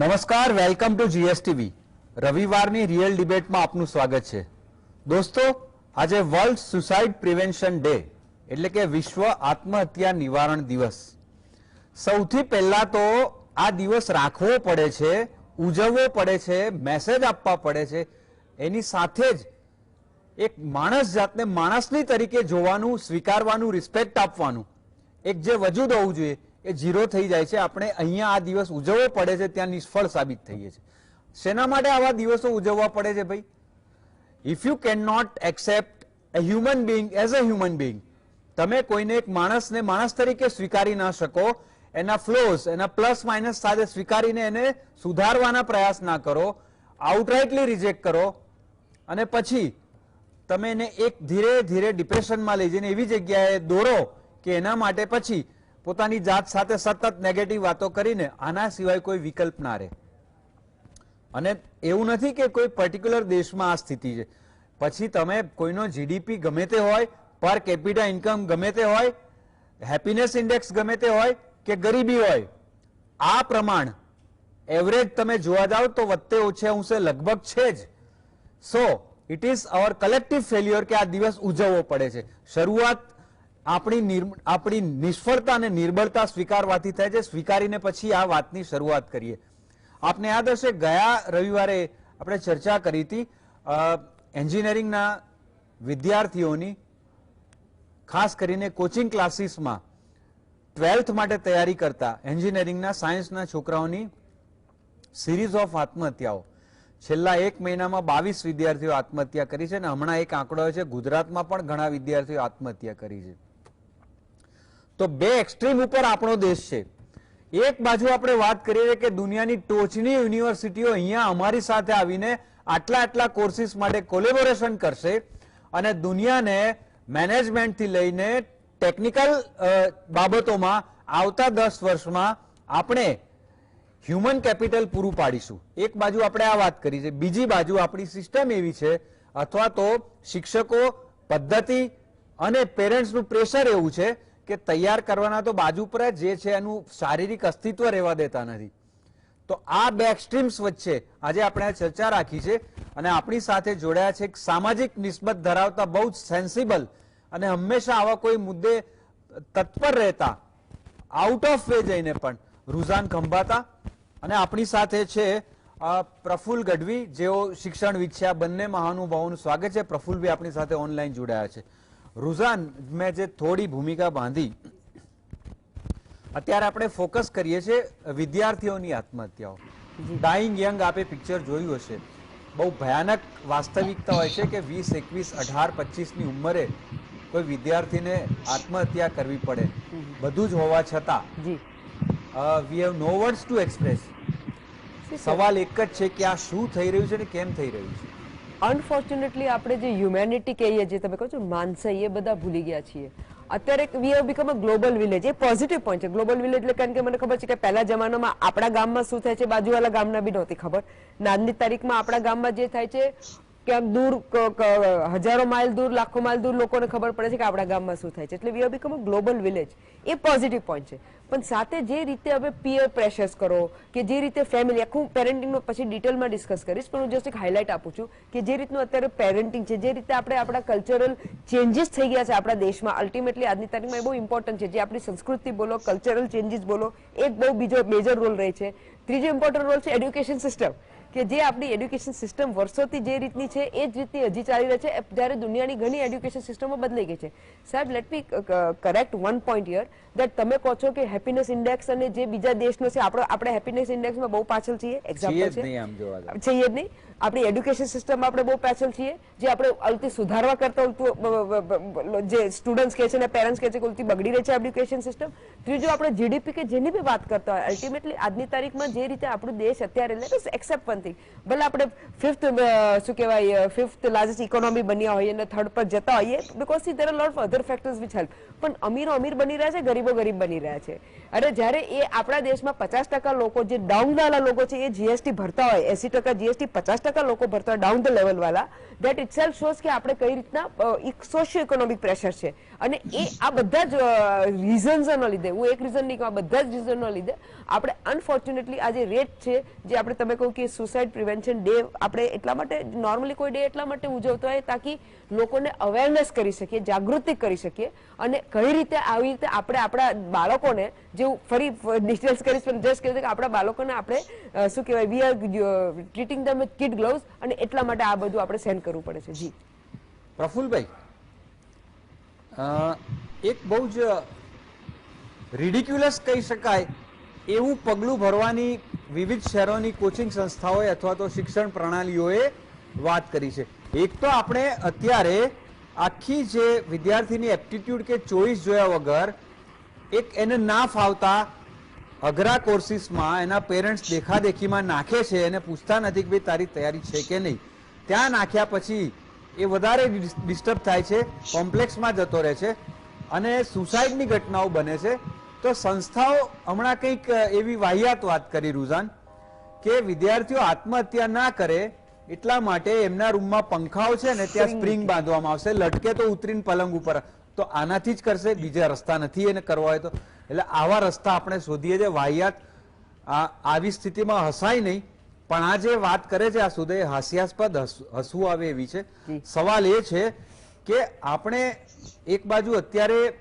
નમસ્કાર, welcome to GSTV. રવિવારની real ડિબેટમાં આપનું સ્વાગત છે. દોસ્તો, આજે વર્લ્ડ સુસાઇડ પ્રિવેન્શન ડે, એટલે કે વિશ્વ આત્મહત્યા નિવારણ દિવસ. સૌથી પહેલા તો આ દિવસ રાખવો પડે છે, ઉજવવો પડે છે મેસેજ આપવા પડે છે. એની સાથે જ એક માણસ જાતને માણસની તરીકે જોવાનું, સ્વીકારવાનું રિસ્પેક્ટ આપવાનું. એક જે વજૂદ હોવું જોઈએ એ ઝીરો થઈ જાય છે. આપણે અહીંયા આ દિવસ ઉજવવો પડે છે, ત્યાં નિષ્ફળ સાબિત થઈએ છીએ શેના માટે આવા દિવસો ઉજવવા પડે છે ભાઈ? If you can not accept a human being as a human being તમે કોઈને એક માણસને માણસ તરીકે સ્વીકારી ના શકો, એના ફ્લોઝ એના પ્લસ માઇનસ સાથે સ્વીકારીને એને સુધારવાના પ્રયાસ ના કરો આઉટરાઇટલી રિજેક્ટ કરો, અને પછી તમે એને એક ધીરે ધીરે ડિપ્રેશનમાં લઈ જઈને એવી જગ્યાએ દોરો કે એના માટે પછી પોતાની જાત સાથે સતત નેગેટિવ વાતો કરીને આના સિવાય કોઈ વિકલ્પ ના રહે. અને એવું નથી કે કોઈ પર્ટિક્યુલર દેશમાં આ સ્થિતિ છે. પછી તમે કોઈનો જીડીપી ગમે તે હોય પર કેપિટા ઇન્કમ ગમે તે હોય હેપીનેસ ઇન્ડેક્સ ગમે તે હોય કે ગરીબી હોય, આ પ્રમાણ એવરેજ તમે જોવા જાઓ તો વત્તે ઓછે અંશે લગભગ છે જ. So it is our collective failure કે આ દિવસ ઉજવવો પડે છે. શરૂઆત આપણી આપણી નિષ્ફળતા અને નિર્બળતા સ્વીકારવાથી થાય છે. સ્વીકારીને પછી આ વાતની શરૂઆત કરીએ. આપને યાદ હશે, ગયા રવિવારે આપણે ચર્ચા કરી હતી એન્જિનિયરિંગના વિદ્યાર્થીઓની, ખાસ કરીને કોચિંગ ક્લાસીસમાં ટ્વેલ્થ માટે તૈયારી કરતા એન્જિનિયરિંગના સાયન્સના છોકરાઓની સિરીઝ ઓફ આત્મહત્યાઓ. છેલ્લા એક મહિનામાં બાવીસ વિદ્યાર્થીઓ આત્મહત્યા કરી છે અને હમણાં એક આંકડો છે, ગુજરાતમાં પણ ઘણા વિદ્યાર્થીઓ આત્મહત્યા કરી છે. તો બે એક્સ્ટ્રીમ ઉપર આપણો દેશ છે. એક બાજુ આપણે વાત કરીએ કે દુનિયાની ટોચની યુનિવર્સિટીઓ અહીંયા અમારી સાથે આવીને આટલા આટલા કોર્સિસ માટે કોલેબોરેશન કરશે અને દુનિયાને મેનેજમેન્ટથી લઈને ટેકનિકલ બાબતોમાં આવતા દસ વર્ષમાં આપણે હ્યુમન કેપિટલ પૂરું પાડીશું. એક બાજુ આપણે આ વાત કરી છે. બીજી બાજુ આપણી સિસ્ટમ એવી છે, અથવા તો શિક્ષકો, પદ્ધતિ અને પેરેન્ટ્સનું પ્રેશર એવું છે કે તૈયાર કરવાના તો બાજુ પર જ જે છે એનું શારીરિક અસ્તિત્વ રહેવા દેતા નથી. તો આ બે એક્સ્ટ્રીમ્સ વચ્ચે આજે આપણે ચર્ચા રાખી છે અને આપણી સાથે જોડાયા છે એક સામાજિક નિસ્બત ધરાવતા બહુ જ સેન્સિબલ અને હંમેશા આવા કોઈ મુદ્દે તત્પર રહેતા આઉટ ઓફ વે જઈને પણ રૂઝાન ખંભાતા અને આપણી સાથે છે પ્રફુલ ગઢવી, જેઓ શિક્ષણ છે બંને મહાનુભાવોનું સ્વાગત છે. પ્રફુલભાઈ આપણી સાથે ઓનલાઈન જોડાયા છે. રૂઝાન મેં જે થોડી ભૂમિકા બાંધી અત્યારે આપણે ફોકસ કરીએ છીએ વિદ્યાર્થીઓની આત્મહત્યાઓ. ડાઈંગ યંગ આપે પિક્ચર જોયું હશે. બહુ ભયાનક વાસ્તવિકતા હોય છે કે વીસ એકવીસ અઢાર પચીસની ઉંમરે કોઈ વિદ્યાર્થીને આત્મહત્યા કરવી પડે. બધું જ હોવા છતાં we have no words to express સવાલ એક જ છે કે આ શું થઈ રહ્યું છે ને કેમ થઈ રહ્યું છે? અનફોર્ચ્યુનેટલી આપણે જે હ્યુમેનિટી કહીએ જે તમે કહો છો માનસાઈ એ બધા ભૂલી ગયા છીએ. અત્યારે we have become a global village A positive point છે. ગ્લોબલ વિલેજ એટલે કારણ કે મને ખબર છે કે પહેલા જમાનામાં આપણા ગામમાં શું થાય છે? બાજુવાળા ગામના બી નહોતી ખબર. નાની તારીખમાં આપણા ગામમાં જે થાય છે, ક્યાંક દૂર હજારો માઇલ દૂર, લાખો માઇલ દૂર લોકોને ખબર પડે છે કે આપણા ગામમાં શું થાય છે. એટલે we have become a global village A positive point છે. પણ સાથે જે રીતે હવે પિયર પ્રેશર્સ કરો, કે જે રીતે ફેમિલી આખું પેરેન્ટિંગનો પછી ડિટેલમાં ડિસ્કસ કરીશ, પણ હું જસ્ટ એક હાઇલાઇટ આપું છું કે જે રીતનું અત્યારે પેરેન્ટિંગ છે, જે રીતે આપણે આપણા કલ્ચરલ ચેન્જીસ થઈ ગયા છે આપણા દેશમાં. અલ્ટિમેટલી આજની તારીખમાં એ બહુ ઇમ્પોર્ટન્ટ છે. જે આપણી સંસ્કૃતિ બોલો કલ્ચરલ ચેન્જીસ બોલો એક બહુ બીજો મેજર રોલ રહે છે. ત્રીજો ઇમ્પોર્ટન્ટ રોલ છે એડ્યુકેશન સિસ્ટમ કે જે આપણી એડ્યુકેશન સિસ્ટમ વર્ષોથી જે રીતની છે એ જ રીતની હજી ચાલી રહી છે. જ્યારે દુનિયાની ઘણી એડ્યુકેશન સિસ્ટમો બદલાઈ ગઈ છે. સાહેબ let me correct one point year that તમે કહો છો કે હેપીનેસ ઇન્ડેક્સ અને જે બીજા દેશનો છે આપણે આપણે હેપીનેસ ઇન્ડેક્સમાં બહુ પાછળ છીએ એક્ઝામ્પલ છે. છીએ જ નહીં. આપણી એડ્યુકેશન સિસ્ટમ આપણે બહુ પાછળ છીએ, જે આપણે અલતી સુધારવા કરતા બ- જે સ્ટુડન્ટ્સ કહે છે ને પેરેન્ટ્સ કહે છે કે ઉલતી બગડી રહી છે એડ્યુકેશન સિસ્ટમ ત્રીજું, આપણે જીડીપી કે જેની બી વાત કરતા હોય અલ્ટિમેટલી આજની તારીખમાં જે રીતે આપણું દેશ અત્યારે એટલે એક્સેપ્ટ વન થિંગ ભલે આપણે ફિફ્થ શું કહેવાય ફિફ્થ લાર્જેસ્ટ ઇકોનોમી બન્યા હોઈએ અને થર્ડ પર જતા હોઈએ because see there lot other factors which help પણ અમીરો અમીર બની રહ્યા છે, ગરીબો ગરીબ બની રહ્યા છે. અરે જ્યારે એ આપણા દેશમાં પચાસ ટકા લોકો, જે ડાઉન વાળા લોકો છે, એ જીએસટી ભરતા હોય, એસી ટકા જીએસટી પચાસ ટકા લોકો ભરતા ડાઉન ધ લેવલ વાળા દેટ ઇટ સેલ્ફ શોઝ કે આપણે કઈ રીતના એક સોશિયો ઇકોનોમિક પ્રેશર છે. અને એ આ બધા જ રીઝન્સના લીધે, હું એક રીઝન નહીં કહું બધા જ રીઝનના લીધે આપણે અનફોર્ચ્યુનેટલી આ જે રેટ છે, જે આપણે તમે કહું કે સુસાઇડ પ્રિવેન્શન ડે આપણે એટલા માટે નોર્મલી કોઈ ડે એટલા માટે ઉજવતો હોય, તાકી લોકોને અવેરનેસ કરી શકીએ, જાગૃતિ કરી શકીએ અને કઈ રીતે આવી રીતે આપણે આપણા બાળકોને જેવું ફરી ડિટેલ્સ કરીશ, પણ જસ્ટ કહ્યું કે આપણા બાળકોને આપણે શું કહેવાય we are treating them with kid gloves અને એટલા માટે આ બધું આપણે સેન્ડ કરવું પડે છે. જી. પ્રફુલભાઈ એક બહુ જ રિડિક્યુલસ કહી શકાય એવું પગલું ભરવાની વિવિધ શહેરોની કોચિંગ સંસ્થાઓએ અથવા તો શિક્ષણ પ્રણાલીઓએ વાત કરી છે. એક તો આપણે અત્યારે આખી જે વિદ્યાર્થીની એપ્ટિટ્યૂડ કે ચોઈસ જોયા વગર એક એને ના ફાવતા અઘરા કોર્સિસમાં એના પેરેન્ટ્સ દેખાદેખીમાં નાખે છે એને પૂછતા નથી કે ભાઈ તારી તૈયારી છે કે નહીં. ત્યાં નાખ્યા પછી એ વધારે ડિસ્ટર્બ થાય છે કોમ્પ્લેક્સમાં જતો રહે છે અને સુસાઇડની ઘટનાઓ બને છે. તો સંસ્થાઓ હમણાં કંઈક એવી વાહિયાત વાત કરી, રૂઝાન, કે વિદ્યાર્થીઓ આત્મહત્યા ના કરે એટલા માટે એમના રૂમમાં પંખાઓ છે ને ત્યાં સ્પ્રિંગ બાંધવામાં આવશે. લટકે તો ઉતરીને પલંગ ઉપર. તો આનાથી જ કરશે. બીજા રસ્તા નથી એને કરવા હોય તો. એટલે આવા રસ્તા આપણે શોધીએ છીએ વાહિયાત આ આવી સ્થિતિમાં હસાય નહીં. પણ આ જે વાત કરે છે આ સુધી હાસ્યાસ્પદ હસ- હસવું આવે એવી છે. સવાલ એ છે કે આપણે એક બાજુ અત્યારે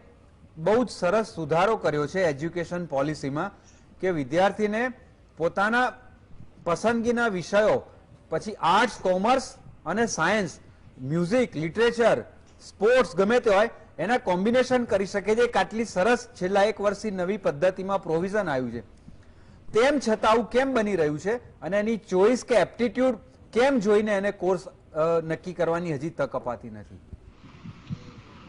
બહુ જ સરસ સુધારો કર્યો છે એજ્યુકેશન પોલિસીમાં કે વિદ્યાર્થીને પોતાના પસંદગીના વિષયો પછી આર્ટ્સ કોમર્સ અને સાયન્સ મ્યુઝિક લિટરેચર સ્પોર્ટ્સ ગમે તે હોય, એના કોમ્બિનેશન કરી શકે છે. આટલી સરસ છેલ્લા એક વર્ષથી નવી પદ્ધતિમાં પ્રોવિઝન આવ્યું છે. તેમ છતાં આવું કેમ બની રહ્યું છે? અને એની ચોઈસ કે એપ્ટિટ્યુડ કેમ જોઈને એને કોર્સ નક્કી કરવાની હજી તક અપાતી નથી?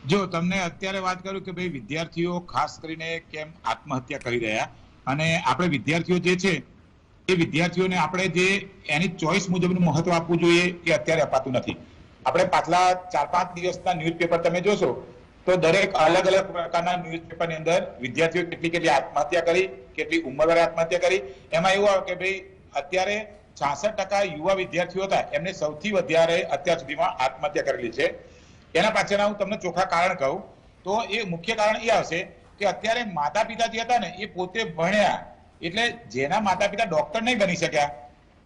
જો તમને અત્યારે વાત કરું કે ભાઈ વિદ્યાર્થીઓ ખાસ કરીને કેમ આત્મહત્યા કરી રહ્યા, અને આપણે વિદ્યાર્થીઓ જે છે એ વિદ્યાર્થીઓને આપણે જે એની ચોઈસ મુજબનું મહત્વ આપવું જોઈએ એ અત્યારે અપાતું નથી. આપણે પાછલા ચાર પાંચ દિવસના ન્યૂઝપેપર તમે જોશો, તો દરેક અલગ અલગ પ્રકારના ન્યૂઝપેપરની અંદર વિદ્યાર્થીઓ કેટલી કેટલી આત્મહત્યા કરી, કેટલી ઉંમરવાળા આત્મહત્યા કરી. એમાં એવું આવે કે ભાઈ, અત્યારે છાસઠ ટકા યુવા વિદ્યાર્થીઓ હતા, એમને સૌથી વધારે અત્યાર સુધીમાં આત્મહત્યા કરેલી છે. એના પાછળના હું તમને ચોખ્ખા કારણ કહું, તો એ મુખ્ય કારણ એ આવશે કે અત્યારે માતા પિતા જે હતા ને, એ પોતે ભણ્યા એટલે જેના માતા પિતા ડોક્ટર નહીં બની શક્યા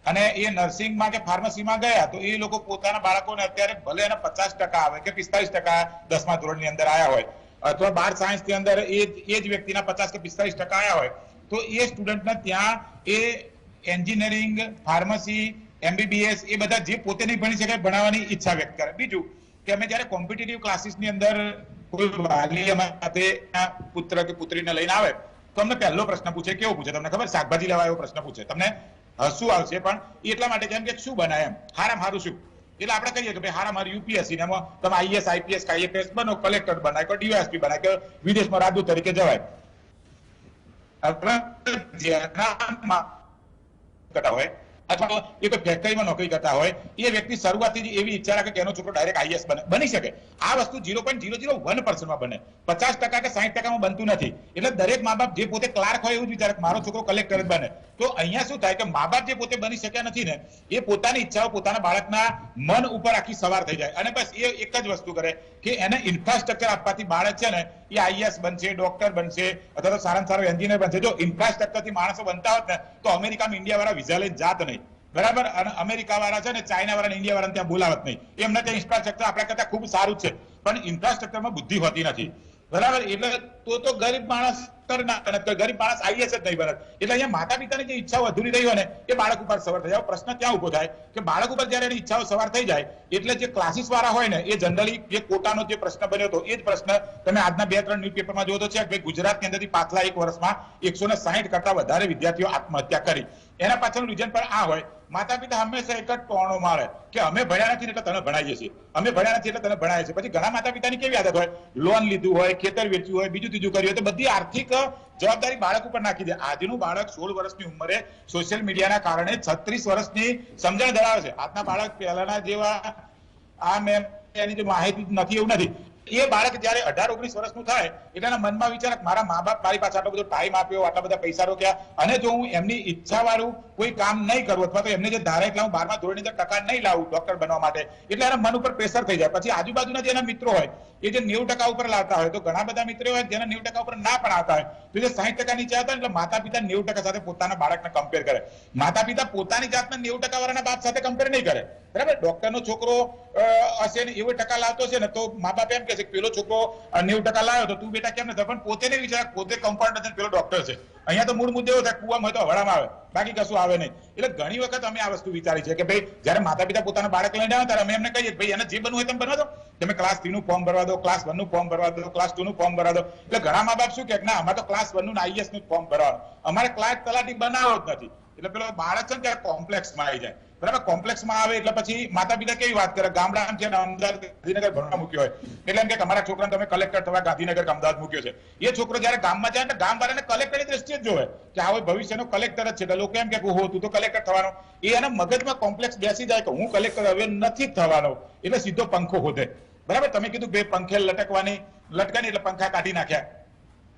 અને એ નર્સિંગમાં કે ફાર્મસીમાં ગયા તો એ લોકો પોતાના બાળકોને અત્યારે ભલે એને પચાસ ટકા આવે કે પિસ્તાલીસ ટકા દસમા ધોરણની અંદર આવ્યા હોય અથવા બાર સાયન્સની અંદર એ એ જ વ્યક્તિના પચાસ કે પિસ્તાલીસ ટકા આવ્યા હોય તો એ સ્ટુડન્ટને ત્યાં એ એન્જિનિયરિંગ ફાર્મસી એમબીબીએસ એ બધા જે પોતે નહીં ભણી શકે ભણાવવાની ઈચ્છા વ્યક્ત કરે. બીજું કે અમે જ્યારે કોમ્પિટિટિવ ક્લાસીસની અંદર કોઈ વાલી અમારા સાથે પુત્ર કે પુત્રીને લઈને આવે તો અમને પહેલો પ્રશ્ન પૂછે કેવો પૂછે તમને ખબર શાકભાજી લેવા એવો પ્રશ્ન પૂછે તમને હસવું આવશે પણ એટલા માટે કેમ કે શું બનાય એમ હારામ હારું શું એટલે આપણે કહીએ કે ભાઈ હારામ હારું યુપીએસસી ને તમે આઈએસ આઈપીએસ આઈએફએસ બનો કલેક્ટર બનાય કે ડીવાયએસપી બનાય કે વિદેશમાં રાજદૂત તરીકે જવાય કરતા હોય અથવા એ કોઈ ફેક્ટરીમાં નોકરી કરતા હોય, એ વ્યક્તિ શરૂઆતથી જ એવી ઈચ્છા રાખે કે એનો છોકરો ડાયરેક્ટ આઈએસ બને, બની શકે. આ વસ્તુ zero point zero zero one પર્સન્ટમાં બને. પચાસ ટકા કે સાહીઠ ટકામાં બનતું નથી. એટલે દરેક મા બાપ જે પોતે ક્લાર્ક હોય એવું જ વિચારે મારો છોકરો કલેક્ટર જ બને. તો અહીંયા શું થાય કે મા બાપ જે પોતે બની શક્યા નથી ને, એ પોતાની ઈચ્છાઓ પોતાના બાળકના મન ઉપર આખી સવાર થઈ જાય. અને બસ એ એક જ વસ્તુ કરે કે એને ઇન્ફ્રાસ્ટ્રક્ચર આપવાથી બાળક છે ને, એ આઈએસ બનશે ડોક્ટર બનશે, અથવા તો સારામાં સારો એન્જિનિયર બનશે. જો ઇન્ફ્રાસ્ટ્રક્ચરથી માણસો બનતા હોત ને, તો અમેરિકામાં ઇન્ડિયા વાળા વિઝા લઈને જાત નહીં. બરાબર? અને અમેરિકા વાળા છે ને ચાઇના વાળા ઇન્ડિયા વાળા ત્યાં બોલાવત નહીં. એમને ત્યાં ઇન્ફ્રાસ્ટ્રક્ચર આપણા કરતા ખૂબ સારું છે. પણ ઇન્ફ્રાસ્ટ્રક્ચરમાં બુદ્ધિ હોતી નથી. બરાબર? એટલે તો તો ગરીબ માણસ ગરીબ માણસ આઈએસ જ નહીં બરાબર એટલે અહીંયા માતા પિતાની જે ઈચ્છાઓ અધૂરી રહી હોય ને, એ બાળક ઉપર સવાર થઈ જાય. પ્રશ્ન ક્યાં ઊભો થાય? કે બાળક ઉપર જ્યારે એની ઈચ્છાઓ સવાર થઈ જાય, એટલે જે ક્લાસીસ વાળા હોય ને, એ જનરલી જે કોટાનો જે પ્રશ્ન બન્યો હતો, એ જ પ્રશ્ન તમે આજના બે ત્રણ ન્યૂઝપેપરમાં જોયો છે કે ગુજરાત ગુજરાતની અંદરથી પાછલા એક વર્ષમાં એકસો સાહીઠ કરતા વધારે વિદ્યાર્થીઓ આત્મહત્યા કરી. એના પાછળનું રીઝન પણ આ હોય માતા પિતા હંમેશા એક જ ટોણો મારે કે અમે ભણ્યા નથી એટલે તને ભણાવીએ છીએ. અમે ભણ્યા નથી એટલે તને ભણાવીએ છીએ. પછી ઘણા માતા પિતાની કેવી આદત હોય? લોન લીધું હોય, ખેતર વેચ્યું હોય, બીજું ત્રીજું કર્યું હોય, તો બધી આર્થિક જવાબદારી બાળક ઉપર નાખી દે. આજનું બાળક સોળ વર્ષની ઉંમરે સોશિયલ મીડિયાના કારણે છત્રીસ વર્ષની સમજણ ધરાવે છે. આજના બાળક પહેલાના જેવા આ મેમ, એની જે માહિતી નથી, એવું નથી. એ બાળક જયારે અઢાર, ઓગણીસ વર્ષનું થાય એટલે મનમાં વિચાર મારા મા બાપ મારી પાસે આટલો બધો ટાઈમ આપ્યો, આટલા બધા પૈસા રોક્યા, અને જો હું એમની ઈચ્છા કોઈ કામ નહીં કરું, અથવા તો એમને જે ધારે એટલે હું બારમા ધોરણની અંદર ટકા નહીં લાવું ડોક્ટર બનવા માટે, એટલે એના મન ઉપર પ્રેશર થઈ જાય. પછી આજુબાજુના જે એના મિત્રો હોય, એ જે નેવું ટકા ઉપર લાવતા હોય, તો ઘણા બધા મિત્રો હોય, જેના નેવું ટકા ઉપર ના પણ આવતા હોય, તો જે સાહીઠ ટકા નીચે આવતા એટલે માતા પિતા નેવું ટકા સાથે પોતાના બાળકને કમ્પેર કરે. માતા પિતા પોતાની જાતના નેવું ટકા વાળાના બાપ સાથે કમ્પેર નહીં કરે. બરાબર? ડોક્ટરનો છોકરો હશે ને એવો ટકા લાવતો છે ને, તો મા બાપ એમ કે પેલો છોકરો નેવું ટકા લાવ્યો તો તું બેટા કેમ નથી? પણ પોતે નહીં વિચાર, પોતે કમ્પાઉન્ડર નથી. પેલો ડોક્ટર છે. અહીંયા તો મૂળ મુદ્દે એવો થાય કુવામાં હોય તો હવાડામાં આવે. બાકી કશું આવે નહીં. એટલે ઘણી વખત અમે આ વસ્તુ વિચારી છે કે ભાઈ, જયારે માતા પિતા પોતાના બાળક લઈને આવે ત્યારે અમે એમને કહીએ ભાઈ, એને જે બનવું હોય તેમ બનવા દો. તમે ક્લાસ થ્રી નું ફોર્મ ભરવા દો ક્લાસ વનનું ફોર્મ ભરવા દો ક્લાસ ટુ નું ફોર્મ ભરવા દો. એટલે ઘણા મા બાપ શું કે, ના, અમારે તો ક્લાસ વનનું આઈએસનું ફોર્મ ભરવાનું. અમારે ક્લાસ તલાટી બનાવો જ નથી. એટલે પેલો બાળક છે ને ત્યારે કોમ્પ્લેક્સમાં આવી જાય. બરાબર? કોમ્પ્લેક્સમાં આવે એટલે પછી માતા પિતા કેવી વાત કરે? ગામડામાં છે અમદાવાદ ગાંધીનગર ભણવા મૂક્યો હોય, એટલે એમ કે અમારા છોકરાને તમે કલેક્ટર થવા ગાંધીનગર અમદાવાદ મૂક્યો છે. એ છોકરો જ્યારે ગામમાં જાય ને ગામ વાળાને કલેક્ટરની દ્રષ્ટિએ જ જોવે કે આ ભવિષ્યનો કલેક્ટર જ છે. એટલે લોકો એમ કે હો તું તો કલેક્ટર થવાનો. એ એના મગજમાં કોમ્પ્લેક્સ બેસી જાય કે હું કલેક્ટર હવે નથી થવાનો. એટલે સીધો પંખો હોદે બરાબર? તમે કીધું બે પંખે લટકવાની, લટકાની એટલે પંખા કાઢી નાખ્યા.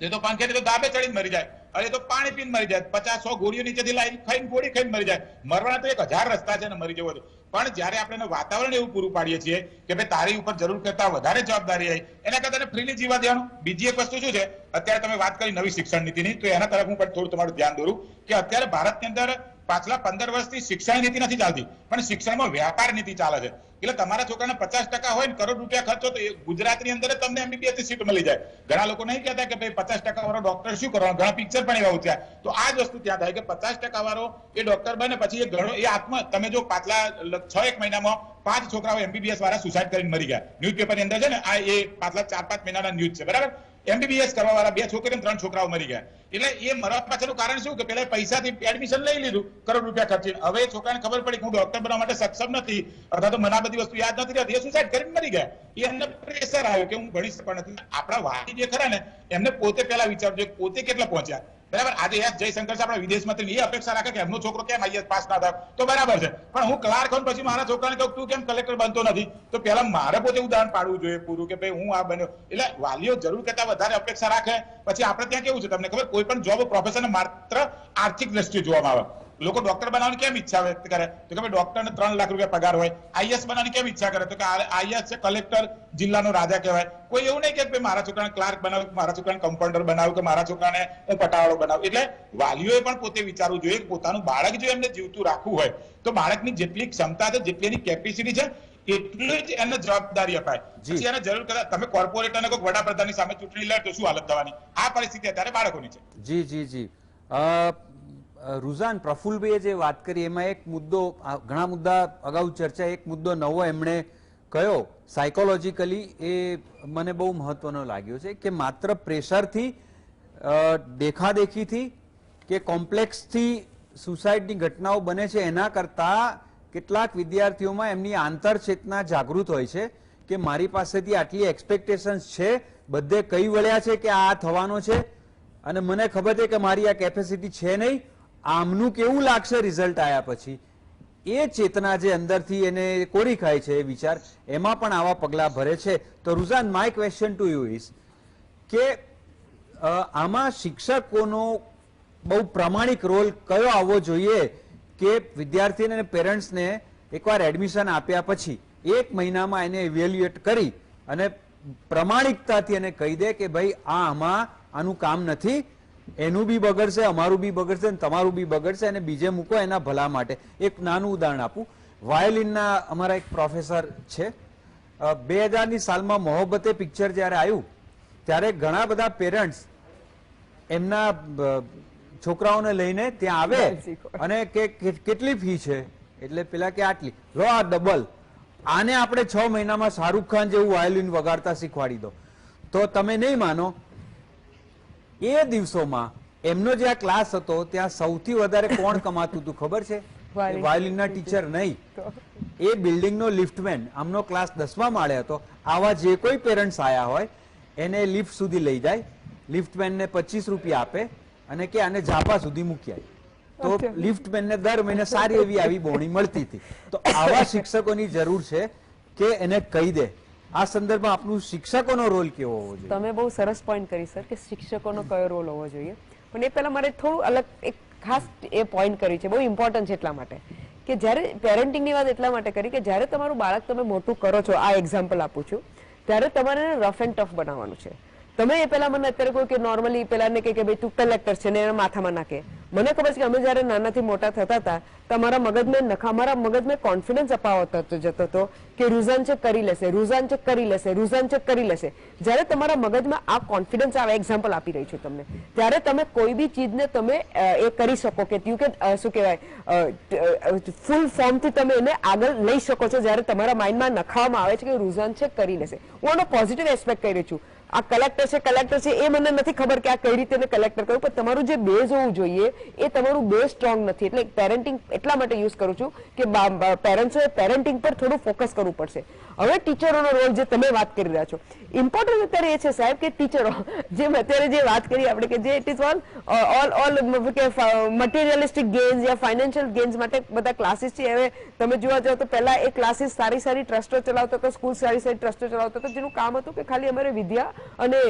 એ તો પંખે તો દાબે ચડીને મરી જાય. અરે તો પાણી પીને મરી જાય. પચાસ સો ગોળીઓ નીચેથી લાઈન ખાઈને ગોળી ખાઈને મરી જાય. મરવાના તો એક હજાર રસ્તા છે ને મરી જવો પણ જ્યારે આપણે વાતાવરણ એવું પૂરું પાડીએ છીએ કે ભાઈ તારી ઉપર જરૂર કરતા વધારે જવાબદારી આવી, એના કરતા ફ્રીલી જીવા દેવાનું. બીજી એક વસ્તુ શું છે? અત્યારે તમે વાત કરી નવી શિક્ષણ નીતિની, તો એના તરફ હું પણ થોડું તમારું ધ્યાન દોરું કે અત્યારે ભારતની અંદર પાછલા પંદર વર્ષથી શિક્ષણ નીતિ નથી ચાલતી, પણ શિક્ષણમાં વ્યાપાર નીતિ ચાલે છે. એટલે તમારા છોકરાને પચાસ ટકા હોય ને કરોડ રૂપિયા ખર્ચો, તો ગુજરાતની અંદર તમને એમબીબીએસ સીટ મળી જાય. ઘણા લોકો નહીં કહેતા કે ભાઈ પચાસ ટકા વાળો ડોક્ટર શું કરવાનો? ઘણા પિક્ચર પણ એવા ઉતર્યા તો આ જ વસ્તુ ત્યાં થાય કે પચાસ ટકા વાળો એ ડોક્ટર બને, પછી એ ઘણો, એ આત્મ, તમે જો પાછલા છ એક મહિનામાં પાંચ છોકરાઓ એમબીબીએસ વાળા સુસાઇડ કરીને મરી ગયા. ન્યૂઝપેપરની અંદર છે ને, આ એ પાછલા ચાર પાંચ મહિનાના ન્યૂઝ છે. બરાબર? એમબીબીએસ કરવા વાળા બે છોકરી ત્રણ છોકરાઓ મરી ગયા. એટલે એ મરવા પાછળનું કારણ શું? કે પેલા પૈસાથી એડમિશન લઈ લીધું, કરોડ રૂપિયા ખર્ચી હવે છોકરાને ખબર પડી કે હું ડોક્ટર બનવા માટે સક્ષમ નથી, અથવા તો મને આ બધી વસ્તુ યાદ નથી રહેતી. એ સુસાઇડ કરીને મરી ગયા. એ એમને પ્રેશર આવ્યો કે હું ભણી શકતો નથી. આપણા વાતી જે ખરા ને, એમને પોતે પેલા વિચારજો પોતે કેટલા પહોંચ્યા. બરાબર? આજે જયશંકર છે આપણા વિદેશ મંત્રી એ અપેક્ષા રાખે કે એમનો છોકરો કેમ આઈએસ પાસ ના થાય? તો બરાબર છે. પણ હું ક્લાર્ક હોઉં પછી મારા છોકરાને કહું તું કેમ કલેક્ટર બનતો નથી? તો પહેલા મારે પોતે ઉદાહરણ પાડવું જોઈએ પૂરું કે ભાઈ હું આ બન્યો. એટલે વાલીઓ જરૂર કરતા વધારે અપેક્ષા રાખે. પછી આપણે ત્યાં કેવું છે તમને ખબર? કોઈ પણ જોબ પ્રોફેશન માત્ર આર્થિક દ્રષ્ટિએ જોવામાં આવે. લોકો ડોક્ટર બનાવવાની કેમ ઈચ્છા વ્યક્ત કરે? તો કે ડોક્ટરને ત્રણ લાખ રૂપિયા પગાર હોય આઈએસ બનાવવાની કેમ ઈચ્છા કરે? તો કે આઈએસ છે કલેક્ટર જિલ્લાનો રાજા કહેવાય. કોઈ એવું નહીં કે મારા છોકરાને ક્લાર્ક બનાવ્યું મારા છોકરાને કમ્પાઉન્ડર બનાવ્યું કે મારા છોકરાને હું પટાવાળો બનાવું. એટલે વાલીઓએ પણ પોતે વિચારવું જોઈએ કે પોતાનું બાળક જો એમને જીવતું રાખવું હોય તો બાળકની જેટલી ક્ષમતા છે જેટલી એની કેપેસિટી છે એટલી જ એને જવાબદારી અપાય. પછી એને જરૂર કરતા તમે કોર્પોરેટરને કોઈ વડાપ્રધાનની સામે ચૂંટણી લે તો શું હાલત થવાની? આ પરિસ્થિતિ અત્યારે બાળકોની છે. જી જી જી. રુઝાન પ્રફુલભાઈએ જે વાત કરી, એમાં એક મુદ્દો ઘણા મુદ્દા અગાઉ ચર્ચા એક મુદ્દો નવો એમણે કયો સાયકોલોજીકલી એ મને બહુ મહત્વનો લાગ્યો છે કે માત્ર પ્રેશરથી દેખાદેખીથી કે કોમ્પ્લેક્સથી સુસાઇડની ઘટનાઓ બને છે એના કરતાં કેટલાક વિદ્યાર્થીઓમાં એમની આંતરચેતના જાગૃત હોય છે કે મારી પાસેથી આટલી એક્સપેક્ટેશન્સ છે, બધે કઈ વળ્યા છે કે આ થવાનો છે? અને મને ખબર છે કે મારી આ કેપેસિટી છે નહીં. આમનું કેવું લાગશે રિઝલ્ટ આવ્યા પછી? એ ચેતના જે અંદરથી એને કોરી ખાય છે એ વિચાર એમાં પણ આવા પગલાં ભરે છે. તો Ruzan my question to you is કે આમાં શિક્ષકોનો બહુ પ્રામાણિક રોલ કયો આવવો જોઈએ કે વિદ્યાર્થીને અને પેરેન્ટ્સને એકવાર એડમિશન આપ્યા પછી એક મહિનામાં એને ઇવેલ્યુએટ કરી અને પ્રમાણિકતાથી એને કહી દે કે ભાઈ, આ આમાં આનું કામ નથી એનું બી બગડશે અમારું બી બગડશે અને તમારું બી બગડશે અને બીજે મૂકો એના ભલા માટે. એક નાનું ઉદાહરણ આપું. વાયોલિનના અમારા એક પ્રોફેસર છે. બે હજારની સાલમાં મોહબ્બતે પિક્ચર જ્યારે આવ્યું ત્યારે ઘણા બધા પેરેન્ટ્સ એમના છોકરાઓને લઈને ત્યાં આવે અને કે કેટલી ફી છે? એટલે પેલા કે આટલી. લો આ ડબલ. આને આપણે છ મહિનામાં શાહરૂખ ખાન જેવું વાયોલિન વગાડતા શીખવાડી દો. તો તમે નહીં માનો એ દિવસોમાં એમનો જે આ ક્લાસ હતો ત્યાં સૌથી વધારે કોણ કમાતું હતું ખબર છે? વાયોલિન. વાયોલિનના ટીચર નહીં. એ બિલ્ડિંગનો લિફ્ટમેન આમનો ક્લાસ દસમા માળે હતો. આવા જે કોઈ પેરેન્ટ્સ આયા હોય એને લિફ્ટ સુધી લઈ જાય. લિફ્ટમેનને પચીસ રૂપિયા આપે અને કે આને ઝાપા સુધી મૂકી તો. લિફ્ટમેનને દર મહિને સારી એવી આવી બોણી મળતી હતી. તો આવા શિક્ષકોની જરૂર છે કે એને કહી દે. આ સંદર્ભમાં આપનું શિક્ષકોનો રોલ કેવો હોવો જોઈએ? તમે બહુ સરસ પોઈન્ટ કરી સર કે શિક્ષકોનો કયો રોલ હોવો જોઈએ. પણ એ પહેલા મારે થોડું અલગ, એક ખાસ એ પોઈન્ટ કરી છે, બહુ ઇમ્પોર્ટન્ટ છે એટલા માટે. કે જ્યારે પેરેન્ટિંગની વાત એટલા માટે કરી કે જ્યારે તમારું બાળક તમે મોટું કરો છો, આ એક્ઝામ્પલ આપું છું, ત્યારે તમારે રફ એન્ડ ટફ બનાવવાનું છે. તમે એ પેલા મને અત્યારે કોઈ કે નોર્મલી પેલા ને કે ભાઈ તું કલેક્ટર છે ને એના માથામાં નાખે. મને ખબર છે કે અમે જ્યારે નાનાથી મોટા થતા હતા તમારા મગજને નખા મારા મગજને કોન્ફિડન્સ અપાવતો જતો હતો કે રૂઝાન ચેક કરી લેશે, રૂઝાન ચેક કરી લેશે, રૂઝાન ચેક કરી લેશે. જ્યારે તમારા મગજમાં આ કોન્ફિડન્સ આવે એક્ઝામ્પલ આપી રહી છું તમને. ત્યારે તમે કોઈ બી ચીજને તમે એ કરી શકો કે યુ કે શું કહેવાય ફૂલ ફોર્મથી તમે એને આગળ લઈ શકો છો જ્યારે તમારા માઇન્ડમાં નખાવામાં આવે છે કે રૂઝાન ચેક કરી લેશે. હું આનો પોઝિટિવ એસ્પેક્ટ કરી રહી છું. આ કલેક્ટર છે કલેક્ટર છે, એ મને નથી ખબર કે આ કઈ રીતે કલેક્ટર કહ્યું પણ તમારું જે બેઝ હોવું જોઈએ, એ તમારું બેઝ સ્ટ્રોંગ નથી. એટલે પેરેન્ટિંગ એટલા માટે યુઝ કરું છું કે પેરેન્ટ્સોએ પેરેન્ટિંગ પર થોડું ફોકસ કરવું પડશે. હવે ટીચરોનો રોલ જે તમે વાત કરી રહ્યા છો. ઇમ્પોર્ટન્ટ અત્યારે એ છે સાહેબ કે ટીચરો, જેમ અત્યારે જે વાત કરી આપણે કે જે it is all all all કે મટીરિયલિસ્ટિક ગેન્સ યા ફાઇનાન્શિયલ ગેન્સ માટે બધા ક્લાસીસ છે. હવે તમે જોવા જાઓ તો પહેલા એ ક્લાસીસ સારી સારી ટ્રસ્ટો ચલાવતો હતો સ્કૂલ સારી સારી ટ્રસ્ટો ચલાવતો હતો, જેનું કામ હતું કે ખાલી અમારે વિદ્યા અને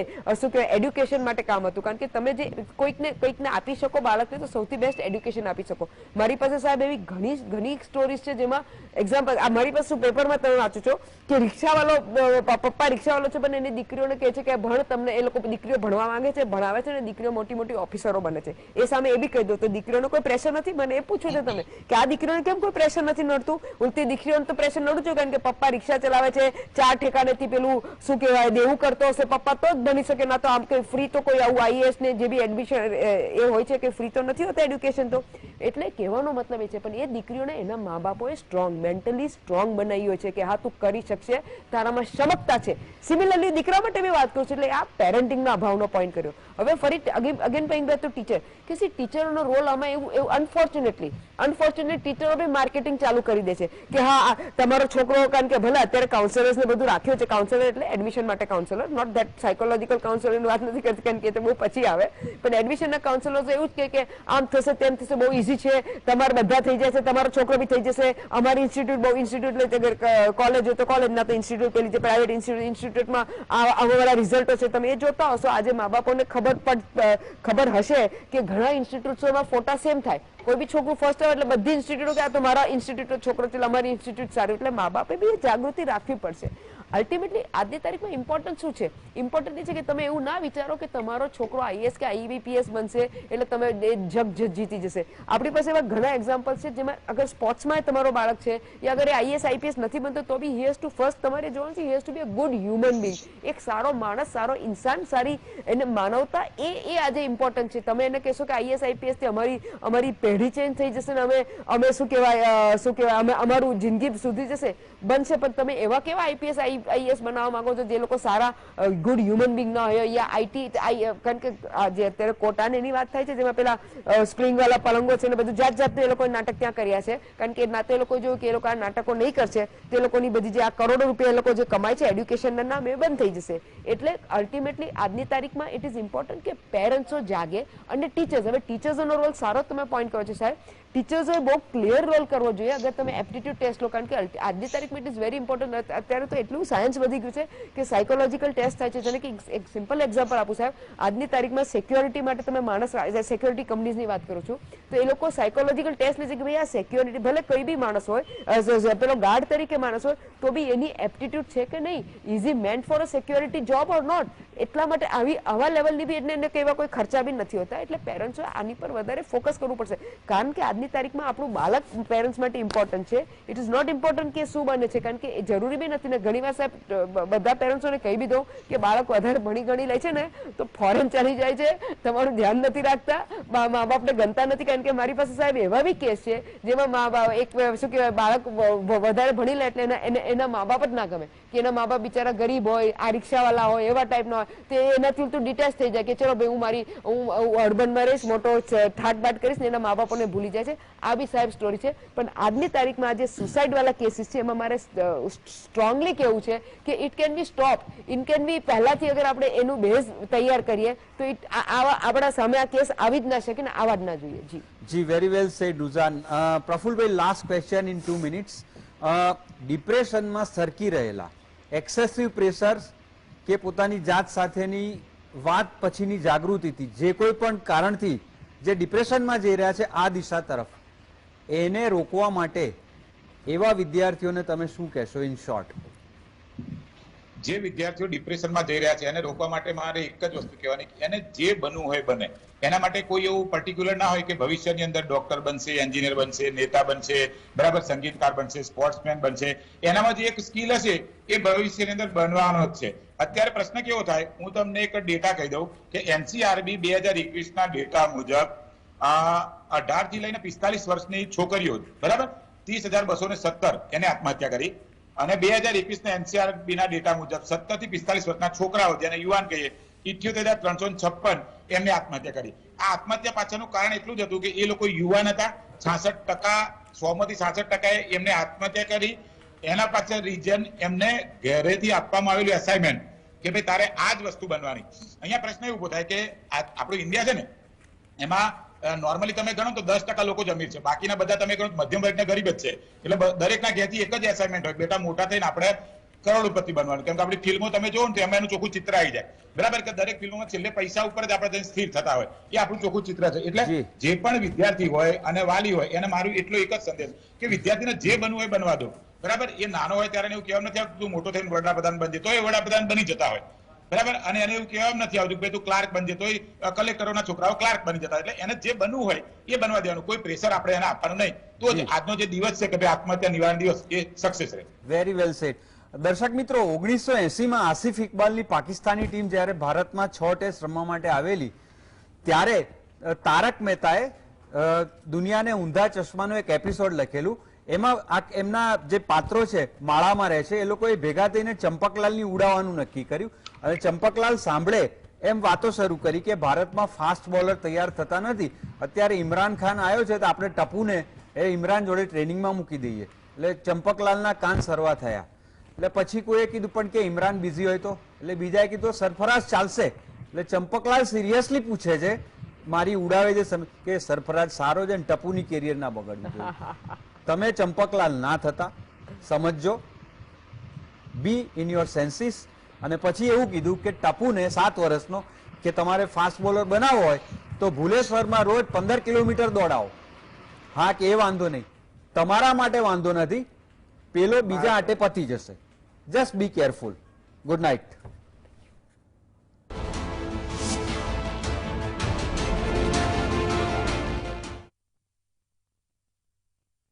શું કહેવાય એડ્યુકેશન માટે કામ હતું. કારણ કે તમે જે કોઈકને કોઈકને આપી શકો બાળકને તો સૌથી બેસ્ટ એડ્યુકેશન આપી શકો. મારી પાસે સાહેબ એવી ઘણી ઘણી સ્ટોરીઝ છે જેમાં એક્ઝામ્પલ આ મારી પાસે શું પેપરમાં તમે વાંચો છો? કે રિક્ષાવાળો પપ્પા રિક્ષાવાળો છે, પણ એની દીકરીઓને કહે છે કે ભણ, તમને એ લોકો દીકરીઓ ભણવા માંગે છે, ભણાવે છે અને દીકરીઓ મોટી મોટી ઓફિસરો બને છે. એ સામે એ બી કહી દો, તો દીકરીઓનો કોઈ પ્રેશર નથી? મને એ પૂછ્યું છે તમે, કે આ દીકરીઓને કેમ કોઈ પ્રેશર નથી નડતું? ઉલટી દીકરીઓને તો પ્રેશર નડું છું, કારણ કે પપ્પા રિક્ષા ચલાવે છે ચાર ઠેકાણેથી પેલું શું કહેવાય, દેવું કરતો હશે, પપ્પા તો જ ભણી શકે, ના તો આમ કે ફ્રી તો કોઈ આવું આઈએસ ને જે બી એડમિશન એ હોય છે કે ફ્રી તો નથી હોતા એડ્યુકેશન તો? એટલે કહેવાનો મતલબ એ છે, પણ એ દીકરીઓને એના મા બાપોએ સ્ટ્રોંગ મેન્ટલી સ્ટ્રોંગ બનાવી હોય છે કે હા, તું કરી શકશે તારામાં ક્ષમતા છે. સિમિલરલી દીકરા માટે બી વાત કરું છું, એટલે આ પેરેન્ટિંગના અભાવનો પોઈન્ટ કર્યો. હવે ફરી again paying back to teacher કે સી ટીચરનો રોલ આમાં એવું એવું અનફોર્ચ્યુનેટલી અનફોર્ચ્યુનેટ ટીચરો બી માર્કેટિંગ ચાલુ કરી દે છે. કે હા તમારો છોકરો, કારણ કે ભલે અત્યારે કાઉન્સલર્સ ને બધું રાખ્યું છે કાઉન્સેલર એટલે એડમિશન માટે counsellor not that psychological counsellor વાત નથી કરતી, કારણ કે તે બહુ પછી આવે. પણ એડમિશનના કાઉન્સેલર્સ એવું જ કે આમ થશે, તેમ થશે, બહુ ઇઝી છે. તમારે બધા થઈ જશે, તમારો છોકરો બી થઈ જશે. અમારી ઇન્સ્ટિટ્યૂટ બહુ ઇન્સ્ટિટ્યૂટ એટલે કોલેજ હોય તો કોલેજ ના તો ઇન્સ્ટિટ્યૂટ પેલી જે પ્રાઇવેટ ઇન્સ્ટિટ્યૂટ ઇન્સ્ટિટ્યૂટમાં આવા રિઝલ્ટો છે તમે એ જોતા હશો, આજે મા બાપોને ખબર ખબર હશે કે ઘણા ઇન્સ્ટિટ્યૂટ્સોમાં ફોટા સેમ થાય. કોઈ બી છોકરું ફર્સ્ટ આવે એટલે બધી ઇન્સ્ટિટ્યૂટો કે આ તો મારા ઇન્સ્ટિટ્યૂટ, છોકરો એટલે અમારી ઇન્સ્ટિટ્યૂટ સારું. એટલે મા બાપે બી જાગૃતિ રાખવી પડશે. અલ્ટિમેટલી આજની તારીખમાં ઇમ્પોર્ટન્ટ શું છે? ઇમ્પોર્ટન્ટ એ છે કે તમે એવું ના વિચારો કે તમારો છોકરો આઈએસ કે આઈબીપીએસ બનશે એટલે તમે જગ જીતી જશે. આપણી પાસે એવા ઘણા એક્ઝામ્પલ છે જેમાં અગર સ્પોર્ટ્સમાં તમારો બાળક છે યા અગર એ આઈએસ આઈપીએસ નથી બનતો, તો બી હેઝ ટુ ફર્સ્ટ તમારે જોવાનું છે has to be a good human being એક સારો માણસ, સારો ઇન્સાન, સારી એને માનવતા એ એ આજે ઇમ્પોર્ટન્ટ છે. તમે એને કહેશો કે આઈએસ આઈપીએસથી અમારી અમારી પેઢી ચેન્જ થઈ જશે ને અમે અમે શું કહેવાય શું કહેવાય, અમે, અમારું જિંદગી સુધી જશે? બનશે, પણ તમે એવા કેવા આઈપીએસ આઈએસ બનાવવા માંગો છો? જે લોકો સારા ગુડ હ્યુમન બિંગ ના હોય, યા આઈટી કારણ કે જે અત્યારે કોટાને એની વાત થાય છે, જેમાં પેલા સ્ક્રિંગવાળા પલંગો છે ને બધું જાત જાતનું એ લોકોએ નાટક ત્યાં કર્યા છે. કારણ કે ના તો એ લોકો જોયું કે એ લોકો આ નાટકો નહીં કરશે, તે લોકોની બધી જે આ કરોડો રૂપિયા એ લોકો જે કમાય છે એડ્યુકેશનના નામે બંધ થઈ જશે. એટલે અલ્ટિમેટલી આજની તારીખમાં ઇટ ઇઝ ઇમ્પોર્ટન્ટ કે પેરેન્ટ્સો જાગે અને ટીચર્સ હવે ટીચર્સનો રોલ સારો તમે પોઈન્ટ કરો છો, સાહેબ. ટીચર્સોએ બહુ ક્લિયર રોલ કરવો જોઈએ. અગર તમે એપ્ટિટ્યૂડ ટેસ્ટ લો, કારણ કે આજની તારીખમાં ઇટ ઇઝ વેરી ઇમ્પોર્ટન્ટ અત્યારે તો એટલું સાયન્સ વધી ગયું છે કે સાયકોલોજીકલ ટેસ્ટ થાય છે. જેને કે એક- સિમ્પલ એક્ઝામ્પલ આપું સાહેબ. આજની તારીખમાં સિક્યોરિટી માટે તમે માણસ સિક્યોરિટી કંપનીઝની વાત કરું છું, તો એ લોકો સાયકોલોજીકલ ટેસ્ટ લે છે કે ભાઈ આ સિક્યોરિટી ભલે કોઈ બી માણસ હોય પેલો ગાર્ડ તરીકે માણસ હોય, તો બી એની એપ્ટિટ્યૂડ છે કે નહીં? Is meant for a security job or not એટલા માટે આવી, આવા લેવલની બી એટલે એને કહેવા કોઈ ખર્ચા બી નથી હોતા. એટલે પેરેન્ટ્સો આની પર વધારે ફોકસ કરવું પડશે. કારણ કે આજની તારીખમાં આપણું બાળક પેરેન્ટ્સ માટે ઇમ્પોર્ટન્ટ છે. ઇટ ઇઝ નોટ ઇમ્પોર્ટન્ટ કે શું બને છે, કારણ કે એ જરૂરી બી નથી ને. ઘણી વાર સાહેબ બધા પેરેન્ટ્સોને કહી બી દઉં કે બાળક વધારે ભણી ગણી લે છે ને, તો ફોરેન ચાલી જાય છે. તમારું ધ્યાન નથી રાખતા. મા બાપને ગણતા નથી, કારણ કે મારી પાસે સાહેબ એવા બી કેસ છે, જેમાં મા બાપ, એક શું કહેવાય, બાળક વધારે ભણી લે એટલે એના, એને- મા બાપ જ ના ગમે. કે એના મા બાપ બિચારા ગરીબ હોય, આ રિક્ષાવાળા હોય, એવા ટાઈપના હોય, તે એનાથી ઉલટું ડિટેચ થઈ જાય કે ચલો ભાઈ હું મારી, હું અર્બનમાં રહીશ, મોટો થાટ બાટ કરીશ ને એના મા બાપોને ભૂલી જાય છે. આ બી સાહેબ સ્ટોરી છે. પણ આજની તારીખમાં આ સુસાઇડ વાળા કેસીસ છે, એમાં મારે સ્ટ્રોંગલી કેવું છે કે it can be stop in can be પહેલાથી અગર આપણે એનું બેઝ તૈયાર કરીએ, તો ઇટ આપણા સામે આ કેસ આવી જ ના શકે ને આવા જ ના જોઈએ. જી. જી વેરી વેલ સે ડુઝાન. Prafulbhai last question in two minutes ડિપ્રેશનમાં સરકી રહેલા. એક્સેસિવ પ્રેશર કે પોતાની જાત સાથેની વાત પછીની જાગૃતિથી, જે કોઈ પણ કારણથી જે ડિપ્રેશનમાં જઈ રહ્યા છે આ દિશા તરફ, એને રોકવા માટે એવા વિદ્યાર્થીઓને તમે શું કહેશો ઇન શોર્ટ જે વિદ્યાર્થીઓ ડિપ્રેશનમાં જઈ રહ્યા છે એને રોકવા માટે મારે એક જ વસ્તુ કહેવાની એને જે બનવું હોય બને. એના માટે કોઈ એવું પર્ટિક્યુલર ના હોય કે ભવિષ્યની અંદર ડોક્ટર બનશે એન્જિનિયર બનશે, નેતા બનશે, બરાબર સંગીતકાર બનશે સ્પોર્ટ્સમેન બનશે. એનામાં જે એક સ્કિલ હશે એ ભવિષ્યની અંદર બનવાનો જ છે. અત્યારે પ્રશ્ન કેવો થાય? હું તમને એક ડેટા કહી દઉં કે એનસીઆરબી બે હજાર એકવીસના ડેટા મુજબ અઢારથી લઈને પિસ્તાલીસ વર્ષની છોકરીઓ બરાબર? ત્રીસ હજાર બસો ને સત્તર એને આત્મહત્યા કરી. અને બે હજાર એકવીસ ના એનસીઆરબી ના ડેટા મુજબ સત્તરથી પિસ્તાલીસ વર્ષના છોકરાઓ, જેને યુવાન કહીએ, ઇઠ્યોતેર હજાર ત્રણસો છપ્પન એમને આત્મહત્યા કરી. આ આત્મહત્યા પાછળનું કારણ એટલું જ હતું કે એ લોકો યુવાન હતા. છાસઠ ટકા સો માંથી છાસઠ ટકાએ એમને આત્મહત્યા કરી. એના પાછળ રીઝન એમને ઘરેથી આપવામાં આવેલું અસાઇનમેન્ટ કે ભાઈ તારે આ જ વસ્તુ બનવાની. અહીંયા પ્રશ્ન એવો ઊભો થાય કે આપણું ઇન્ડિયા છે ને, એમાં નોર્મલી તમે ગણો તો દસ ટકા લોકો જ અમીર છે. બાકીના બધા તમે ગણો મધ્યમ વર્ગના ગરીબ જ છે. એટલે દરેકના ઘેરથી એક જ એસાઇનમેન્ટ હોય. બેટા મોટા થઈને આપણે કરોડપતિ બનવાનું. કેમ કે આપણી ફિલ્મો તમે જોવો ને તો એમાં એનું ચોખ્ખું ચિત્ર આવી જાય. બરાબર કે દરેક ફિલ્મોમાં છેલ્લે પૈસા ઉપર જ આપણે સ્થિર થતા હોય. એ આપણું ચોખ્ખું ચિત્ર છે. એટલે જે. પણ વિદ્યાર્થી હોય અને વાલી હોય એને મારું એટલો એક જ સંદેશ કે વિદ્યાર્થીને જે બનવું હોય બનવા દો. બરાબર? એ નાનો હોય ત્યારે એવું કહેવાનું નથી આવતું તું મોટો થઈને વડાપ્રધાન બનજે. તો એ વડાપ્રધાન બની જતા હોય. બરાબર? અને એને એવું કહેવામાં નથી આવતું કે તું ક્લાર્ક બનજે તો કલેક્ટરોના છોકરાઓ ક્લાર્ક બની જતા. એટલે એને જે બનવું હોય એ બનવા દેવાનું. કોઈ પ્રેશર આપણે એને આપવાનું નહીં. તો જ જી. આજનો જે દિવસ છે કે ભાઈ આત્મહત્યા નિવારણ દિવસ એ સક્સેસ રહે. વેરી વેલ સેટ દર્શક મિત્રો ઓગણીસો એસીમાં આસિફ ઇકબાલની પાકિસ્તાની ટીમ જ્યારે ભારતમાં છ ટેસ્ટ રમવા માટે આવેલી ત્યારે તારક મહેતાએ દુનિયાને ઊંધા ચશ્માનું એક એપિસોડ લખેલું. એમાં આ એમના જે પાત્રો છે માળામાં રહે છે એ લોકોએ ભેગા થઈને ચંપકલાલની ઉડાવવાનું નક્કી કર્યું. અને ચંપકલાલ સાંભળે એમ વાતો શરૂ કરી કે ભારતમાં ફાસ્ટ બોલર તૈયાર થતા નથી. અત્યારે ઇમરાન ખાન આવ્યો છે તો આપણે ટપુને એ ઇમરાન જોડે ટ્રેનિંગમાં મૂકી દઈએ. એટલે ચંપકલાલના કાન સરવા થયા. એટલે પછી કોઈએ કીધું પણ કે ઇમરાન બિઝી હોય તો? એટલે બીજાએ કીધું સરફરાજ ચાલશે. એટલે ચંપકલાલ સિરિયસલી પૂછે છે મારી ઉડાવે છે કે સરફરાજ સારો છે ને ટપુની કેરિયર ના બગડવું તમે ચંપકલાલ ના થતા સમજજો. બી ઇન યોર સેન્સીસ અને પછી એવું કીધું કે ટપુને સાત વર્ષનો કે તમારે ફાસ્ટ બોલર બનાવવો હોય તો ભુલેશ્વરમાં રોજ પંદર કિલોમીટર દોડાવો. હા કે એ વાંધો નહીં. તમારા માટે વાંધો નથી. પેલો બીજા આટે પતી જશે. Just be careful good night